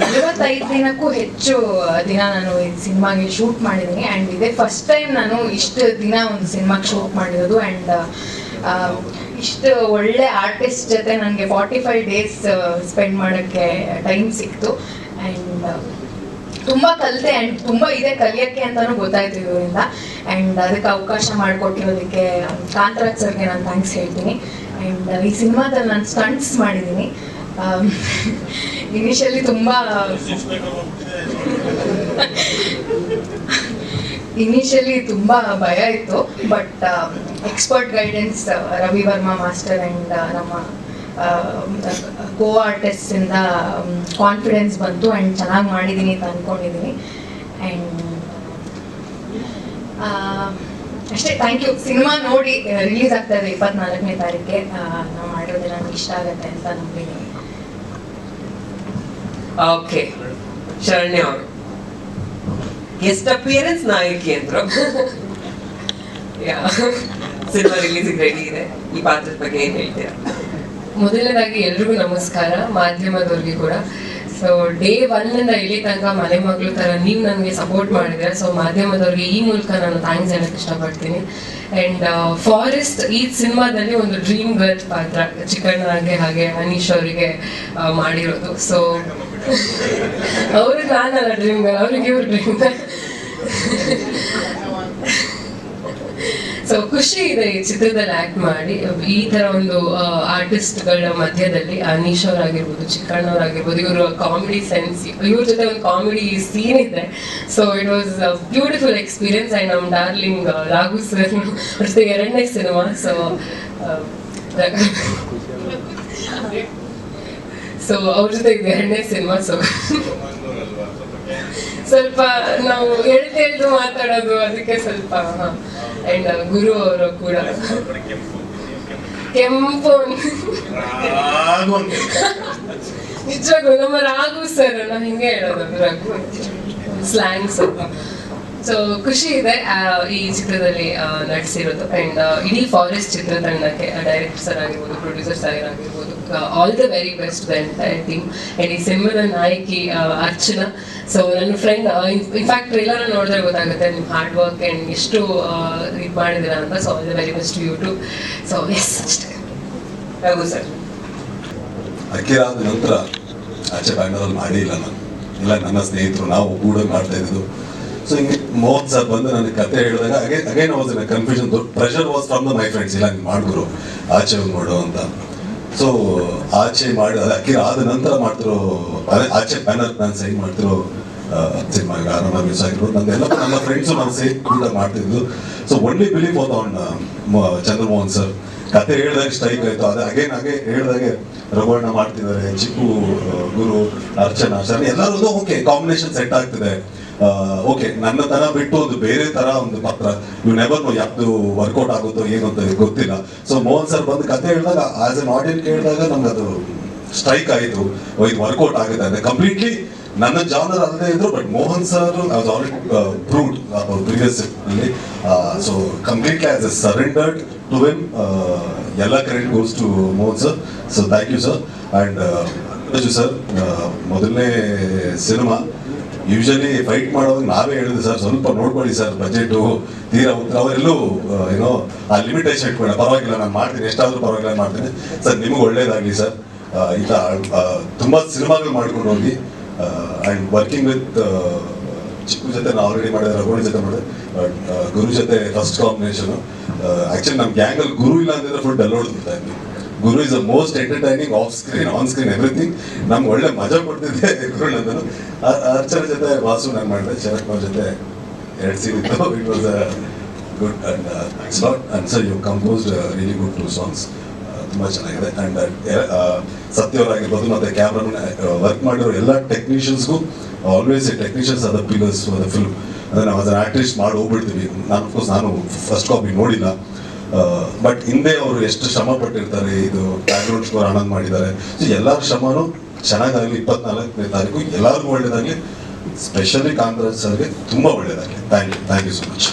ನಲವತ್ತೈದು ದಿನಕ್ಕೂ ಹೆಚ್ಚು ದಿನ ನಾನು ಈ ಸಿನಿಮಾಗೆ ಶೂಟ್ ಮಾಡಿದ್ದೀನಿ. ಆ್ಯಂಡ್ ಇದೇ ಫಸ್ಟ್ ಟೈಮ್ ನಾನು ಇಷ್ಟು ದಿನ ಒಂದು ಸಿನಿಮಾಗೆ ಶೂಟ್ ಮಾಡಿರೋದು. ಆ್ಯಂಡ್ ಇಷ್ಟು ಒಳ್ಳೆ ಆರ್ಟಿಸ್ಟ್ ಜೊತೆ ನನಗೆ ಫಾರ್ಟಿ ಫೈವ್ ಡೇಸ್ ಸ್ಪೆಂಡ್ ಮಾಡೋಕ್ಕೆ ಟೈಮ್ ಸಿಕ್ತು. ಆ್ಯಂಡ್ ತುಂಬ ಕಲಿತೆ. ಆ್ಯಂಡ್ ತುಂಬ ಇದೆ ಕಲಿಯೋಕ್ಕೆ ಅಂತಲೂ ಗೊತ್ತಾಯ್ತು ಇವರಿಂದ. ಆ್ಯಂಡ್ ಅದಕ್ಕೆ ಅವಕಾಶ ಮಾಡಿಕೊಟ್ಟಿರೋದಕ್ಕೆ ಕಾಂತರಾಜ್ ಸರ್ಗೆ ನಾನು ಥ್ಯಾಂಕ್ಸ್ ಹೇಳ್ತೀನಿ. ಆ್ಯಂಡ್ ಈ ಸಿನಿಮಾದಲ್ಲಿ ನಾನು ಸ್ಟಂಟ್ಸ್ ಮಾಡಿದ್ದೀನಿ. ಇನಿಷಿಯಲಿ ತುಂಬ ಇನಿಷಿಯಲಿ ತುಂಬ ಭಯ ಇತ್ತು but expert guidance Ravi Varma master and ನಮ್ಮ ಕೋ ಆರ್ಟಿಸ್ಟಿಂದ ಕಾನ್ಫಿಡೆನ್ಸ್ ಬಂತು ಆ್ಯಂಡ್ ಚೆನ್ನಾಗಿ ಮಾಡಿದ್ದೀನಿ ಅಂತ ಅಂದ್ಕೊಂಡಿದ್ದೀನಿ ಆ್ಯಂಡ್ ಅಷ್ಟೇ ಥ್ಯಾಂಕ್ ಯು ಸಿನಿಮಾ ನೋಡಿ ರಿಲೀಸ್ ಆಗ್ತಾ ಇದೆ ಇಪ್ಪತ್ನಾಲ್ಕನೇ ತಾರೀಕೆ ನಾವು ಮಾಡಿರೋದು ನನಗೆ ಇಷ್ಟ ಆಗುತ್ತೆ ಅಂತ ನಂಬಿದ್ದೀನಿ ಓಕೆ. ಶರಣ್ಯ ಅವರು. ಗೆಸ್ಟ್ ಅಪಿಯರೆನ್ಸ್ ನಾಯಕಿ ಅಂದ್ರು ಸಿನಿಮಾ ರಿಲೀಸ್ ರೆಡಿ ಇದೆ. ಈ ಪಾತ್ರದ ಬಗ್ಗೆ ಏನ್ ಹೇಳ್ತೀರಾ? ಮೊದಲನೇದಾಗಿ ಎಲ್ರಿಗೂ ನಮಸ್ಕಾರ. ಮಾಧ್ಯಮದವ್ರಿಗೆ ಕೂಡ. ಸೊ ಡೇ ಒನ್ ಇಂದ ಇಲ್ಲಿ ತನಕ ಮನೆ ಮಗಳು ತರ ನೀವು ನನಗೆ ಸಪೋರ್ಟ್ ಮಾಡಿದ್ರೆ ಸೊ ಮಾಧ್ಯಮದವ್ರಿಗೆ ಈ ಮೂಲಕ ನಾನು ಥ್ಯಾಂಕ್ಸ್ ಹೇಳಕ್ ಇಷ್ಟಪಡ್ತೀನಿ. ಅಂಡ್ ಫಾರೆಸ್ಟ್ ಈ ಸಿನಿಮಾದಲ್ಲಿ ಒಂದು ಡ್ರೀಮ್ ಗರ್ಲ್ ಪಾತ್ರ ಚಿಕ್ಕಣ್ಣಗೆ ಹಾಗೆ ಅನೀಶ್ ಅವರಿಗೆ ಆ, ಮಾಡಿರೋದು. ಸೊ ಅವ್ರಿಗೆ ನಾನಲ್ಲ ಡ್ರೀಮ್ ಗರ್ಲ್ ಅವ್ರಿಗೆ ಇವ್ರು ಡ್ರೀಮ್ ಗರ್ಲ್ ಸೊ ಖುಷಿ ಇದೆ ಈ ಚಿತ್ರದಲ್ಲಿ ಆಕ್ಟ್ ಮಾಡಿ. ಈ ತರ ಒಂದು ಆರ್ಟಿಸ್ಟ್ಗಳ ಮಧ್ಯದಲ್ಲಿ ಅನೀಶ್ ಅವರಾಗಿರ್ಬೋದು ಚಿಕ್ಕಣ್ಣವರಾಗಿರ್ಬೋದು ಇವರು ಕಾಮಿಡಿ ಸೆನ್ಸ್ ಇವ್ರ ಜೊತೆ ಒಂದು ಕಾಮಿಡಿ ಸೀನ್ ಇದೆ. So it was beautiful experience and ನಮ್ಮ ಡಾರ್ಲಿಂಗ್ ರಾಘು ಸರ್ ಜೊತೆ ಎರಡನೇ ಸಿನಿಮಾ ಸೊ ಸೊ ಅವ್ರ ಜೊತೆಗೆ ಇದು ಎರಡನೇ ಸಿನಿಮಾ ಸೊ ಸ್ವಲ್ಪ ನಾವು ಹೇಳ್ತಾ ಹೇಳ್ದು ಮಾತಾಡೋದು ಅದಕ್ಕೆ ಸ್ವಲ್ಪ ಅಂಡ್ ಗುರು ಅವರು ಕೂಡ. ಕೆಂಪು ನಿಜವಾಗ್ಲೂ ನಮ್ಮ ರಾಘು ಸರ್ ನಾನು ಹಿಂಗೆ ಹೇಳೋದು ರಾಘು ಸ್ಲ್ಯಾಂಗ್ ಸ್ವಲ್ಪ. ಸೊ ಖುಷಿ ಇದೆ ಈ ಚಿತ್ರದಲ್ಲಿ ನಟಿಸಿರೋದು ಅಂಡ್ ಇಡೀ ಫಾರೆಸ್ಟ್ ಚಿತ್ರತಂಡಕ್ಕೆ ಡೈರೆಕ್ಟರ್ ಸರ್ ಆಗಿರ್ಬೋದು ಪ್ರೊಡ್ಯೂಸರ್ ಸರ್ ಆಗಿರ್ಬೋದು all the very best the entire team and ಈ ಸಿನಿಮಾದ ನಾಯಕಿ ಅರ್ಚನಾ. ಸೊ ನನ್ನ ಫ್ರೆಂಡ್ ಇನ್ಫ್ಯಾಕ್ಟ್ ಟ್ರೇಲರ್ ನೋಡಿದ್ರೆ ಗೊತ್ತಾಗುತ್ತೆ ನಿಮ್ಮ ಹಾರ್ಡ್ ವರ್ಕ್ ಅಂಡ್ ಎಷ್ಟು ಇದು ಮಾಡಿದಿರ ಅಂತ. So all the very best YouTube so yes ಅಷ್ಟೇ. ರಘು ಸರ್ ಅಕ್ಕಿರಾದ ನಂತರ ಆಚೆ ಬ್ಯಾಂಗ್ಳೂರಲ್ಲಿ ಮಾಡಿಲ್ಲ ನಾನು. ಇಲ್ಲ, ನನ್ನ ಸ್ನೇಹಿತರು, ನಾವು ಕೂಡ ಮಾಡ್ತಾ ಇದ್ದು ಸೊ ಹಿಂಗೆ ಮೋಹನ್ ಸರ್ ಬಂದು ನನಗೆ ಕತೆ ಹೇಳಿದಾಗ again again was in confusion pressure was from the my friends ಇಲ್ಲ ನೀನು ಮಾಡಿದ್ರು ಆಚೆ ಮಾಡು ಅಂತ. ಸೊ ಆಚೆ ಮಾಡಿ ಅದು ಅಕ್ಕಿರ ಆದ ನಂತರ ಮಾಡ್ತಿರೋ ಅದೇ ಆಚೆ ಬ್ಯಾನರ್ ನಾನು ಸೈನ್ ಮಾಡ್ತಿರೋ ಸಿನಿಮಾ ಆರಾಮ ಮಿಸ್ ಆಗಿರ್ಬೋದು ನಂದೆಲ್ಲ ನಮ್ಮ ಫ್ರೆಂಡ್ಸು ನಾನು ಸೇರಿ ಕೂಡ ಮಾಡ್ತಿದ್ದು so only believe for on Chandramohan sir ಕತೆ ಹೇಳಿದಾಗ ಸ್ಟ್ರೈಕ್ ಆಯ್ತು. ಅದೇ ಅಗೇನ್ ಹಾಗೆ ಹೇಳಿದಾಗೆ ರಘುವಣ್ಣ ಮಾಡ್ತಿದ್ದಾರೆ, ಚಿಕ್ಕು ಗುರು, ಅರ್ಚನಾ ಸರ್ ಎಲ್ಲರೂ ಓಕೆ ಕಾಂಬಿನೇಷನ್ ಸೆಟ್ ಆಗ್ತಿದೆ. ಓಕೆ ನನ್ನ ತರ ಬಿಟ್ಟು ಒಂದು ಬೇರೆ ತರ ಒಂದು ಪಾತ್ರ. ನೆವರ್ ನೋ ಯಾವ್ದು ವರ್ಕೌಟ್ ಆಗುತ್ತೋ ಏನು ಅಂತ ಗೊತ್ತಿಲ್ಲ. ಸೊ ಮೋಹನ್ ಸರ್ ಬಂದು ಕತೆ ಹೇಳಿದಾಗ ಆಸ್ ಎನ್ ಆಡಿಯನ್ ಕೇಳಿದಾಗ ನಮ್ಗೆ ಅದು ಸ್ಟ್ರೈಕ್ ಆಯಿತು. ಇದು ವರ್ಕೌಟ್ ಆಗುತ್ತೆ ಅಂದ್ರೆ ಕಂಪ್ಲೀಟ್ಲಿ ನನ್ನ ಜಾನರ್ ಅಲ್ಲದೆ ಇದ್ರು but Mohan sir as already proved previous ಅಲ್ಲಿ. So completely as a surrendered to win ಎಲ್ಲ credit goes to Mohan sir so thank you sir and sir ಮೊದಲನೇ ಸಿನಿಮಾ ಯೂಶಲಿ ಫೈಟ್ ಮಾಡೋದು ನಾವೇ ಹೇಳಿದ್ವಿ ಸರ್, ಸ್ವಲ್ಪ ನೋಡ್ಕೊಳ್ಳಿ ಸರ್ ಬಜೆಟ್ ತೀರಾ ಅವರೆಲ್ಲೂ ಏನೋ ಆ ಲಿಮಿಟೇಷನ್ ಇಟ್ಕೊಂಡೆ. ಪರವಾಗಿಲ್ಲ, ನಾನು ಮಾಡ್ತೀನಿ, ಎಷ್ಟಾದರೂ ಪರವಾಗಿಲ್ಲ, ಮಾಡ್ತೀನಿ. ಸರ್, ನಿಮಗೆ ಒಳ್ಳೇದಾಗಲಿ, ಸರ್. ಈಗ ತುಂಬ ಸಿನಿಮಾಗಳು ಮಾಡ್ಕೊಂಡು ಹೋಗಿ ಆ್ಯಂಡ್ ವರ್ಕಿಂಗ್ ವಿತ್ ಚಿಕ್ಕು ಜೊತೆ ನಾವು ಆಲ್ರೆಡಿ ಮಾಡಿದ್ರೆ ರಘೋಣಿ ಜೊತೆ ಮಾಡಿದೆ ಗುರು ಜೊತೆ ಫಸ್ಟ್ ಕಾಂಬಿನೇಷನು ಆಕ್ಚುಲಿ ನಮ್ಮ ಗ್ಯಾಂಗಲ್ಲಿ ಗುರು ಇಲ್ಲ ಅಂದರೆ ಫುಲ್ ಡಲ್ ಇದ್ವಿ. Guru is a most entertaining off screen on screen everything ನಮ್ಗೆ ಒಳ್ಳೆ ಮಜಾ ಕೊಡ್ತಿದ್ದೆ ಗುರು ನಂದನು ಅರ್ಚನ ಜೊತೆ ವಾಸು ನಾನು ಮಾಡಿದೆ, ಶರತ್ ಕುಮಾರ್ ಜೊತೆ ಎರಡು ಸೀನ್ ಇತ್ತು. It was good and not and sir you composed really good to songs ತುಂಬ ಚೆನ್ನಾಗಿದೆ. ಅಂಡ್ ಸತ್ಯವರಾಗಿರ್ಬೋದು ಮತ್ತೆ ಕ್ಯಾಮ್ರಾ ವರ್ಕ್ ಮಾಡಿರೋ ಎಲ್ಲ ಟೆಕ್ನಿಷಿಯನ್ಸ್ಗೂ ಆಲ್ವೇಸ್ ಟೆಕ್ನಿಷಿಯನ್ಸ್ ಅದ ಪಿಲರ್ಸ್ ಫಿಲ್ಮ್ ಅಂದರೆ ನಾವು ಅದನ್ನ ಆರ್ಟಿಸ್ಟ್ ಮಾಡಿ ಹೋಗ್ಬಿಡ್ತೀವಿ. ನಾನು ಅಫ್ಕೋರ್ಸ್ ನಾನು ಫಸ್ಟ್ ಕಾಪಿ ನೋಡಿಲ್ಲ. ಬಟ್ ಹಿಂದೆ ಅವರು ಎಷ್ಟು ಶ್ರಮ ಪಟ್ಟಿರ್ತಾರೆ ಇದು ಬ್ಯಾಕ್ಗ್ರೌಂಡ್ ಸ್ಕೋರ್ ಆನಂದ್ ಮಾಡಿದ್ದಾರೆ. ಸೊ ಎಲ್ಲರ ಶ್ರಮನೂ ಚೆನ್ನಾಗಾಗಲಿ, ಇಪ್ಪತ್ನಾಲ್ಕನೇ ತಾರೀಕು ಎಲ್ಲರಿಗೂ ಒಳ್ಳೇದಾಗಲಿ. ಸ್ಪೆಷಲಿ ಕಾಂಗ್ರೆಸ್ ಸರ್ಗೆ ತುಂಬ ಒಳ್ಳೇದಾಗಲಿ. Thank you thank you so much